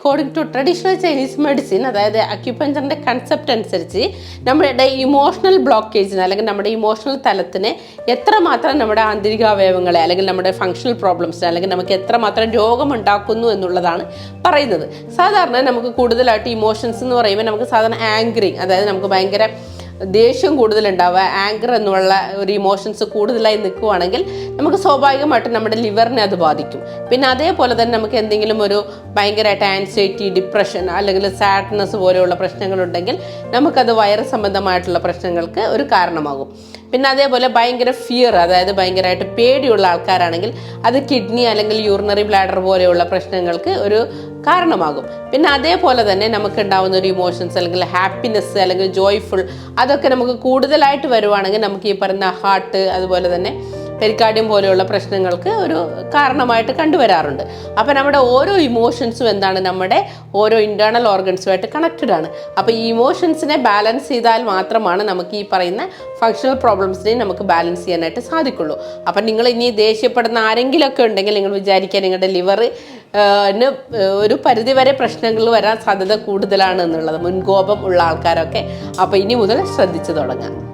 According to traditional Chinese medicine അതായത് അക്യുപഞ്ചറിന്റെ concept അനുസരിച്ച് നമ്മുടെ ഇമോഷണൽ ബ്ലോക്കേജിന് അല്ലെങ്കിൽ നമ്മുടെ ഇമോഷണൽ തലത്തിന് എത്രമാത്രം നമ്മുടെ ആന്തരിക അവയവങ്ങളെ അല്ലെങ്കിൽ നമ്മുടെ ഫങ്ഷണൽ പ്രോബ്ലംസിന് അല്ലെങ്കിൽ നമുക്ക് എത്രമാത്രം രോഗമുണ്ടാക്കുന്നു എന്നുള്ളതാണ് പറയുന്നത്. സാധാരണ നമുക്ക് കൂടുതലായിട്ട് ഇമോഷൻസ് എന്ന് പറയുമ്പോൾ നമുക്ക് സാധാരണ ആംഗ്രി അതായത് നമുക്ക് ഭയങ്കര ദേഷ്യം കൂടുതലുണ്ടാവുക ആങ്കർ എന്നുള്ള ഒരു ഇമോഷൻസ് കൂടുതലായി നിൽക്കുവാണെങ്കിൽ നമുക്ക് സ്വാഭാവികമായിട്ടും നമ്മുടെ ലിവറിനെ അത് ബാധിക്കും. പിന്നെ അതേപോലെ തന്നെ നമുക്ക് എന്തെങ്കിലും ഒരു ഭയങ്കരമായിട്ട് ആൻസൈറ്റി ഡിപ്രഷൻ അല്ലെങ്കിൽ സാഡ്നെസ് പോലെയുള്ള പ്രശ്നങ്ങളുണ്ടെങ്കിൽ നമുക്കത് വയറ് സംബന്ധമായിട്ടുള്ള പ്രശ്നങ്ങൾക്ക് ഒരു കാരണമാകും. പിന്നെ അതേപോലെ ഭയങ്കര ഫിയർ അതായത് ഭയങ്കരമായിട്ട് പേടിയുള്ള ആൾക്കാരാണെങ്കിൽ അത് കിഡ്നി അല്ലെങ്കിൽ യൂറിനറി ബ്ലാഡർ പോലെയുള്ള പ്രശ്നങ്ങൾക്ക് ഒരു കാരണമാകും. പിന്നെ അതേപോലെ തന്നെ നമുക്ക് ഉണ്ടാവുന്ന ഒരു ഇമോഷൻസ് അല്ലെങ്കിൽ ഹാപ്പിനെസ് അല്ലെങ്കിൽ ജോയ്ഫുൾ അതൊക്കെ നമുക്ക് കൂടുതലായിട്ട് വരുവാണെങ്കിൽ നമുക്ക് ഈ പറയുന്ന ഹാർട്ട് അതുപോലെ തന്നെ പെരിക്കാർഡിയം പോലെയുള്ള പ്രശ്നങ്ങൾക്ക് ഒരു കാരണമായിട്ട് കണ്ടുവരാറുണ്ട്. അപ്പോൾ നമ്മുടെ ഓരോ ഇമോഷൻസും എന്താണ് നമ്മുടെ ഓരോ ഇന്റേർണൽ ഓർഗൻസുമായിട്ട് കണക്റ്റഡ് ആണ്. അപ്പോൾ ഈ ഇമോഷൻസിനെ ബാലൻസ് ചെയ്താൽ മാത്രമാണ് നമുക്ക് ഈ പറയുന്ന ഫങ്ഷണൽ പ്രോബ്ലംസിനെ നമുക്ക് ബാലൻസ് ചെയ്യാനായിട്ട് സാധിക്കുള്ളൂ. അപ്പം നിങ്ങൾ ഇനി ദേഷ്യപ്പെടുന്ന ആരെങ്കിലുമൊക്കെ ഉണ്ടെങ്കിൽ നിങ്ങൾ വിചാരിക്കുക നിങ്ങളുടെ ലിവർ ഒരു പരിധിവരെ പ്രശ്നങ്ങൾ വരാൻ സാധ്യത കൂടുതലാണ് എന്നുള്ളത്. മുൻകോപം ഉള്ള ആൾക്കാരൊക്കെ. അപ്പോൾ ഇനി മുതൽ ശ്രദ്ധിച്ചു തുടങ്ങാം.